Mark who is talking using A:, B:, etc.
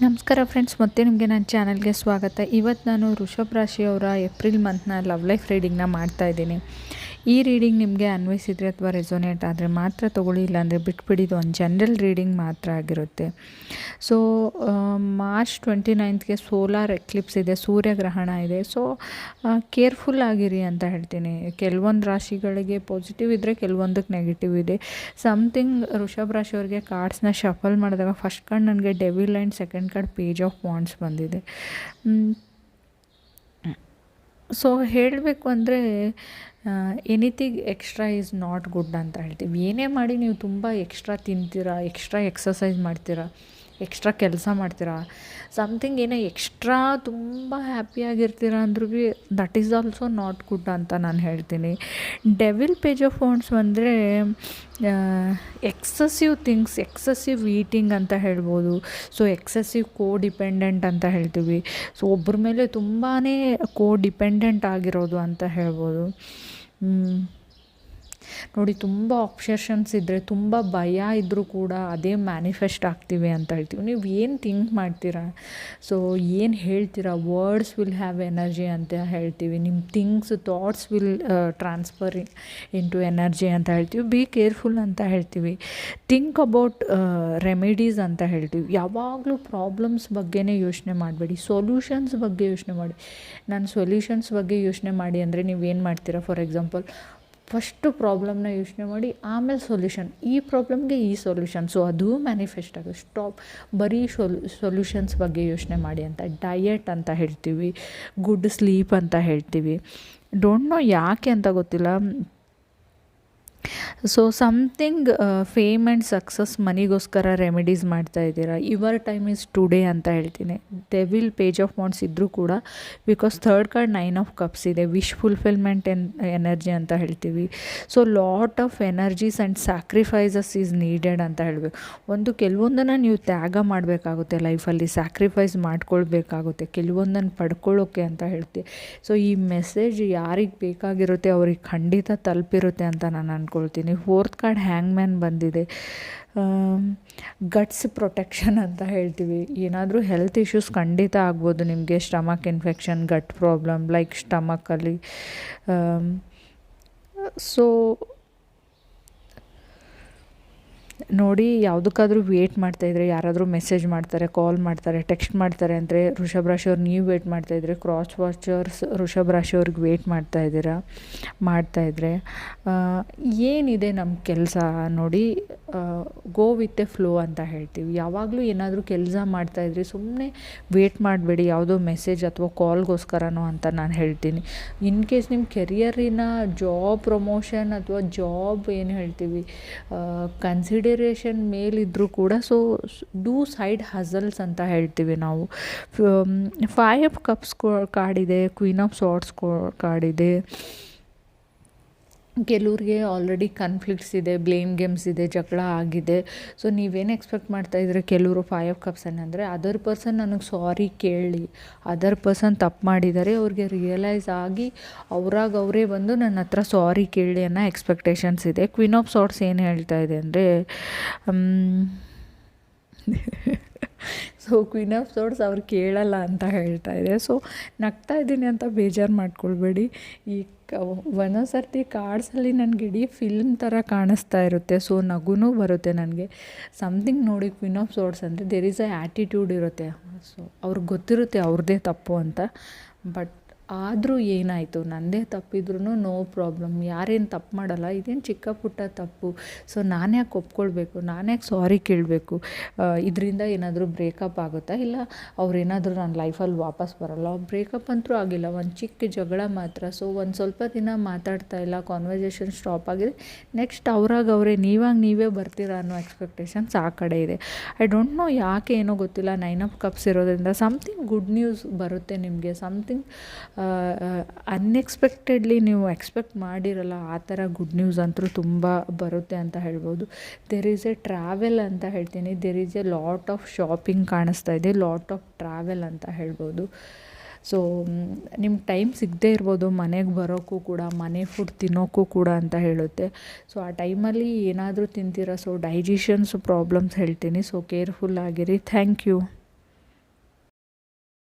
A: ನಮಸ್ಕಾರ ಫ್ರೆಂಡ್ಸ್ ಮತ್ತೆ ನಿಮಗೆ ನನ್ನ ಚಾನಲ್ಗೆ ಸ್ವಾಗತ. ಇವತ್ತು ನಾನು ವೃಷಭ ರಾಶಿಯವರ ಏಪ್ರಿಲ್ ಮಂತ್ನ ಲವ್ ಲೈಫ್ ರೀಡಿಂಗ್ನ ಮಾಡ್ತಾ ಇದ್ದೀನಿ. ಈ ರೀಡಿಂಗ್ ನಿಮಗೆ ಅನ್ವಯಿಸಿದರೆ ಅಥವಾ ರೆಸೊನೇಟ್ ಆದರೆ ಮಾತ್ರ ತೊಗೊಳ್ಳಿ, ಇಲ್ಲಾಂದರೆ ಬಿಟ್ಬಿಡಿದು ಒಂದು ಜನರಲ್ ರೀಡಿಂಗ್ ಮಾತ್ರ ಆಗಿರುತ್ತೆ. ಸೊ ಮಾರ್ಚ್ ಟ್ವೆಂಟಿ ನೈನ್ತ್ಗೆ ಸೋಲಾರ್ ಎಕ್ಲಿಪ್ಸ್ ಇದೆ, ಸೂರ್ಯಗ್ರಹಣ ಇದೆ. ಸೊ ಕೇರ್ಫುಲ್ ಆಗಿರಿ ಅಂತ ಹೇಳ್ತೀನಿ. ಕೆಲವೊಂದು ರಾಶಿಗಳಿಗೆ ಪಾಸಿಟಿವ್ ಇದ್ದರೆ ಕೆಲವೊಂದಕ್ಕೆ ನೆಗೆಟಿವ್ ಇದೆ. ಸಮಥಿಂಗ್ ಋಷಭ್ ರಾಶಿಯವ್ರಿಗೆ ಕಾರ್ಡ್ಸ್ನ ಶಫಲ್ ಮಾಡಿದಾಗ ಫಸ್ಟ್ ಕಾರ್ಡ್ ನನಗೆ devil and second card page of wands ಬಂದಿದೆ. ಸೊ ಹೇಳಬೇಕು ಅಂದರೆ anything extra is not good ಅಂತ ಹೇಳ್ತೀವಿ. ಏನೇ ಮಾಡಿ ನೀವು ತುಂಬ ಎಕ್ಸ್ಟ್ರಾ ತಿಂತೀರಾ ಎಕ್ಸ್ಟ್ರಾ ಎಕ್ಸಸೈಸ್ ಮಾಡ್ತೀರಾ ಎಕ್ಸ್ಟ್ರಾ ಕೆಲಸ ಮಾಡ್ತೀರಾ? ಸಮ್ಥಿಂಗ್ ಏನೋ ಎಕ್ಸ್ಟ್ರಾ ತುಂಬ ಹ್ಯಾಪಿಯಾಗಿರ್ತೀರ ಅಂದ್ರೂ ಭೀ that is also not good ಅಂತ ನಾನು ಹೇಳ್ತೀನಿ. ಡೆವಿಲ್ ಪೇಜ್ ಆಫ್ ಫೋನ್ಸ್ ಅಂದರೆ ಎಕ್ಸಸಿವ್ ಥಿಂಗ್ಸ್ ಎಕ್ಸಸಿವ್ ಈಟಿಂಗ್ ಅಂತ ಹೇಳ್ಬೋದು. ಸೊ ಎಕ್ಸಸಿವ್ ಕೋ ಡಿಪೆಂಡೆಂಟ್ ಅಂತ ಹೇಳ್ತೀವಿ. ಸೊ ಒಬ್ಬರ ಮೇಲೆ ತುಂಬಾ ಕೋ ಡಿಪೆಂಡೆಂಟ್ ಆಗಿರೋದು ಅಂತ ಹೇಳ್ಬೋದು. ನೋಡಿ, ತುಂಬ ಆಬ್ಸೆಷನ್ಸ್ ಇದ್ದರೆ ತುಂಬ ಭಯ ಇದ್ದರೂ ಕೂಡ ಅದೇ ಮ್ಯಾನಿಫೆಸ್ಟ್ ಆಗ್ತೀವಿ ಅಂತ ಹೇಳ್ತೀವಿ. ನೀವು ಏನು ಥಿಂಕ್ ಮಾಡ್ತೀರಾ? ಸೊ ಏನು ಹೇಳ್ತೀರಾ? ವರ್ಡ್ಸ್ ವಿಲ್ ಹ್ಯಾವ್ ಎನರ್ಜಿ ಅಂತ ಹೇಳ್ತೀವಿ. ನಿಮ್ಮ things thoughts will transfer into energy ಅಂತ ಹೇಳ್ತೀವಿ. ಬಿ ಕೇರ್ಫುಲ್ ಅಂತ ಹೇಳ್ತೀವಿ. ಥಿಂಕ್ ಅಬೌಟ್ ರೆಮಿಡೀಸ್ ಅಂತ ಹೇಳ್ತೀವಿ. ಯಾವಾಗಲೂ ಪ್ರಾಬ್ಲಮ್ಸ್ ಬಗ್ಗೆನೇ ಯೋಚನೆ ಮಾಡಬೇಡಿ. ಸೊಲ್ಯೂಷನ್ಸ್ ಬಗ್ಗೆ ಯೋಚನೆ ಮಾಡಿ. ನಾನು ಸೊಲ್ಯೂಷನ್ಸ್ ಬಗ್ಗೆ ಯೋಚನೆ ಮಾಡಿ ಅಂದರೆ ಏನು ಮಾಡ್ತೀರಾ? ಫಾರ್ ಎಕ್ಸಾಂಪಲ್ ಫಸ್ಟು ಪ್ರಾಬ್ಲಮ್ನ ಯೋಚನೆ ಮಾಡಿ ಆಮೇಲೆ ಸೊಲ್ಯೂಷನ್. ಈ ಪ್ರಾಬ್ಲಮ್ಗೆ ಈ ಸೊಲ್ಯೂಷನ್. ಸೊ, ಅದು ಮ್ಯಾನಿಫೆಸ್ಟ್ ಆಗುತ್ತೆ ಸ್ಟಾಪ್. ಬರೀ ಸೊಲ್, ಸೊಲ್ಯೂಷನ್ಸ್ ಬಗ್ಗೆ ಯೋಚನೆ ಮಾಡಿ ಅಂತ. ಡಯಟ್ ಅಂತ ಹೇಳ್ತೀವಿ. ಗುಡ್ ಸ್ಲೀಪ್ ಅಂತ ಹೇಳ್ತೀವಿ. ಡೋಂಟ್ ನೋ ಯಾಕೆ ಅಂತ ಗೊತ್ತಿಲ್ಲ. So something fame and success ಮನಿಗೋಸ್ಕರ remedies ಮಾಡ್ತಾ ಇದ್ದೀರಾ? ಯುವರ್ ಟೈಮ್ ಈಸ್ ಟುಡೇ ಅಂತ ಹೇಳ್ತೀನಿ. ಡೆವಿಲ್ ಪೇಜ್ ಆಫ್ ವಾಂಡ್ಸ್ ಇದ್ದರೂ ಕೂಡ because third card nine of cups ಇದೆ. ವಿಶ್ ಫುಲ್ಫಿಲ್ಮೆಂಟ್ ಎನ್ ಎನರ್ಜಿ ಅಂತ ಹೇಳ್ತೀವಿ. So lot of energies and sacrifices is needed ಅಂತ ಹೇಳಬೇಕು. ಒಂದು ಕೆಲವೊಂದನ್ನು ನೀವು ತ್ಯಾಗ ಮಾಡಬೇಕಾಗುತ್ತೆ ಲೈಫಲ್ಲಿ ಸ್ಯಾಕ್ರಿಫೈಸ್ ಮಾಡ್ಕೊಳ್ಬೇಕಾಗುತ್ತೆ. ಕೆಲವೊಂದನ್ನು ಪಡ್ಕೊಳ್ಳೋಕೆ ಅಂತ ಹೇಳ್ತೀವಿ. ಸೊ ಈ ಮೆಸೇಜ್ ಯಾರಿಗೆ ಬೇಕಾಗಿರುತ್ತೆ ಅವ್ರಿಗೆ ಖಂಡಿತ ತಲುಪಿರುತ್ತೆ ಅಂತ ನಾನು ಅಂದ್ಕೊಳ್ತೀನಿ ಫೋರ್ತ್ ಕಾರ್ಡ್ ಹ್ಯಾಂಗ್ ಮ್ಯಾನ್ ಬಂದಿದೆ ಗಟ್ಸ್ ಪ್ರೊಟೆಕ್ಷನ್ ಅಂತ ಹೇಳ್ತೀವಿ. ಏನಾದರೂ ಹೆಲ್ತ್ ಇಶ್ಯೂಸ್ ಖಂಡಿತ ಆಗ್ಬೋದು ನಿಮಗೆ. Stomach infection gut problem like ಸ್ಟಮಕಲ್ಲಿ so ನೋಡಿ ಯಾವುದಕ್ಕಾದರೂ ವೇಟ್ ಮಾಡ್ತಾಯಿದ್ರೆ ಯಾರಾದರೂ ಮೆಸೇಜ್ ಮಾಡ್ತಾರೆ ಕಾಲ್ ಮಾಡ್ತಾರೆ ಟೆಕ್ಸ್ಟ್ ಮಾಡ್ತಾರೆ ಅಂದರೆ ಋಷಭ ರಾಶಿಯವ್ರು ನೀವು ವೇಟ್ ಮಾಡ್ತಾಯಿದ್ರೆ ಕ್ರಾಸ್ ವಾಚರ್ಸ್ ವೃಷಭ ರಾಶಿಯವ್ರಿಗೆ ವೇಟ್ ಮಾಡ್ತಾಯಿದ್ದೀರಾ ಮಾಡ್ತಾಯಿದ್ರೆ ಏನಿದೆ ನಮ್ಮ ಕೆಲಸ ನೋಡಿ ಗೋ ವಿತ್ ಎ ಫ್ಲೋ ಅಂತ ಹೇಳ್ತೀವಿ. ಯಾವಾಗಲೂ ಏನಾದರೂ ಕೆಲಸ ಮಾಡ್ತಾಯಿದ್ರೆ ಸುಮ್ಮನೆ ವೇಟ್ ಮಾಡಬೇಡಿ, ಯಾವುದೋ ಮೆಸೇಜ್ ಅಥವಾ ಕಾಲ್ಗೋಸ್ಕರನೋ ಅಂತ ನಾನು ಹೇಳ್ತೀನಿ. ಇನ್ ಕೇಸ್ ನಿಮ್ಮ ಕೆರಿಯರಿನ ಜಾಬ್ ಪ್ರಮೋಷನ್ ಅಥವಾ ಜಾಬ್ ಏನು ಹೇಳ್ತೀವಿ ಕನ್ಸಿಡರೇಷನ್ ಮೇಲಿದ್ದರೂ ಕೂಡ ಸೊ ಡೂ ಸೈಡ್ ಹಝಲ್ಸ್ ಅಂತ ಹೇಳ್ತೀವಿ ನಾವು. ಫೈವ್ ಆಫ್ ಕಪ್ಸ್ ಇದೆ ಕ್ವೀನ್ ಆಫ್ ಸಾಟ್ಸ್ ಕಾರ್ಡಿದೆ ಕೆಲವ್ರಿಗೆ ಆಲ್ರೆಡಿ ಕನ್ಫ್ಲಿಕ್ಟ್ಸ್ ಇದೆ ಬ್ಲೇಮ್ ಗೇಮ್ಸ್ ಇದೆ, ಜಗಳ ಆಗಿದೆ. ಸೊ ನೀವೇನು ಎಕ್ಸ್ಪೆಕ್ಟ್ ಮಾಡ್ತಾಯಿದ್ರೆ ಕೆಲವರು ಫೈವ್ ಆಫ್ ಕಪ್ಸ್ ಅಂದರೆ ಅದರ್ ಪರ್ಸನ್ ನನಗೆ ಸಾರಿ ಕೇಳಿ ಅದರ್ ಪರ್ಸನ್ ತಪ್ಪು ಮಾಡಿದ್ದಾರೆ, ಅವ್ರಿಗೆ ರಿಯಲೈಸ್ ಆಗಿ ಅವ್ರಾಗ ಅವರೇ ಬಂದು ನನ್ನ ಹತ್ರ ಸಾರಿ ಕೇಳಿ ಅನ್ನೋ ಎಕ್ಸ್ಪೆಕ್ಟೇಷನ್ಸ್ ಇದೆ. ಕ್ವೀನ್ ಆಫ್ ಸಾರ್ಟ್ಸ್ ಏನು ಹೇಳ್ತಾ ಇದೆ ಅಂದರೆ ಸೊ ಕ್ವೀನ್ ಆಫ್ ಸೋಡ್ಸ್ ಅವ್ರು ಕೇಳಲ್ಲ ಅಂತ ಹೇಳ್ತಾ ಇದೆ. ಸೊ ನಗ್ತಾ ಇದ್ದೀನಿ ಅಂತ ಬೇಜಾರು ಮಾಡ್ಕೊಳ್ಬೇಡಿ. ಈ ಒಂದೊಂದು ಸರ್ತಿ ಕಾರ್ಡ್ಸಲ್ಲಿ ನನಗೆ ಇಡೀ ಫಿಲ್ಮ್ ಥರ ಕಾಣಿಸ್ತಾ ಇರುತ್ತೆ. ಸೊ ನಗುನೂ ಬರುತ್ತೆ ನನಗೆ. ಸಮಥಿಂಗ್ ನೋಡಿ ಕ್ವಿನ್ ಆಫ್ ಸೋಡ್ಸ್ ಅಂದರೆ ದೇರ್ ಈಸ್ ಅ ಆ್ಯಟಿಟ್ಯೂಡ್ ಇರುತ್ತೆ. ಸೊ ಅವ್ರಿಗೆ ಗೊತ್ತಿರುತ್ತೆ ಅವ್ರದ್ದೇ ತಪ್ಪು ಅಂತ. ಬಟ್ ಆದರೂ ಏನಾಯಿತು? ನನ್ನದೇ ತಪ್ಪಿದ್ರೂ ನೋ ಪ್ರಾಬ್ಲಮ್. ಯಾರೇನು ತಪ್ಪು ಮಾಡಲ್ಲ. ಇದೇನು ಚಿಕ್ಕ ಪುಟ್ಟ ತಪ್ಪು. ಸೊ ನಾನು ಯಾಕೆ ಒಪ್ಕೊಳ್ಬೇಕು? ನಾನು ಯಾಕೆ ಸಾರಿ ಕೇಳಬೇಕು? ಇದರಿಂದ ಏನಾದರೂ ಬ್ರೇಕಪ್ ಆಗುತ್ತಾ? ಇಲ್ಲ, ಅವ್ರೇನಾದರೂ ನನ್ನ ಲೈಫಲ್ಲಿ ವಾಪಸ್ ಬರೋಲ್ಲ? ಬ್ರೇಕಪ್ ಅಂತೂ ಆಗಿಲ್ಲ. ಒಂದು ಚಿಕ್ಕ ಜಗಳ ಮಾತ್ರ. ಸೊ, ಒಂದು ಸ್ವಲ್ಪ ದಿನ ಮಾತಾಡ್ತಾ ಇಲ್ಲ. ಕಾನ್ವರ್ಸೇಷನ್ ಸ್ಟಾಪ್ ಆಗಿದೆ. ನೆಕ್ಸ್ಟ್ ಅವ್ರಾಗ ಅವರೇ, ನೀವಾಗ ನೀವೇ ಬರ್ತೀರಾ ಅನ್ನೋ ಎಕ್ಸ್ಪೆಕ್ಟೇಷನ್ಸ್ ಆ ಕಡೆ ಇದೆ. ಐ ಡೋಂಟ್ ನೋ ಯಾಕೆ ಏನೋ ಗೊತ್ತಿಲ್ಲ. ನೈನ್ ಆಫ್ ಕಪ್ಸ್ ಇರೋದ್ರಿಂದ ಸಮ್ಥಿಂಗ್ ಗುಡ್ ನ್ಯೂಸ್ ಬರುತ್ತೆ ನಿಮಗೆ. ಸಮಥಿಂಗ್ ಅನ್ಎಕ್ಸ್ಪೆಕ್ಟೆಡ್ಲಿ ನೀವು ಎಕ್ಸ್ಪೆಕ್ಟ್ ಮಾಡಿರಲ್ಲ, ಆ ಥರ ಗುಡ್ ನ್ಯೂಸ್ ಅಂತೂ ತುಂಬ ಬರುತ್ತೆ ಅಂತ ಹೇಳ್ಬೋದು. ದೆರ್ ಈಸ್ ಎ ಟ್ರಾವೆಲ್ ಅಂತ ಹೇಳ್ತೀನಿ. There is a lot of shopping ಕಾಣಿಸ್ತಾ ಇದೆ ಲಾಟ್ ಆಫ್ ಟ್ರಾವೆಲ್ ಅಂತ ಹೇಳ್ಬೋದು. ಸೊ ನಿಮ್ಗೆ ಟೈಮ್ ಸಿಗದೇ ಇರ್ಬೋದು, ಮನೆಗೆ ಬರೋಕ್ಕೂ ಕೂಡ, ಮನೆ ಫುಡ್ ತಿನ್ನೋಕ್ಕೂ ಕೂಡ ಅಂತ ಹೇಳುತ್ತೆ. ಸೊ ಆ ಟೈಮಲ್ಲಿ ಏನಾದರೂ ತಿಂತೀರಾ? ಸೊ ಡೈಜೆಷನ್ಸ್ ಪ್ರಾಬ್ಲಮ್ಸ್ ಹೇಳ್ತೀನಿ. ಸೊ ಕೇರ್ಫುಲ್ ಆಗಿರಿ. Thank you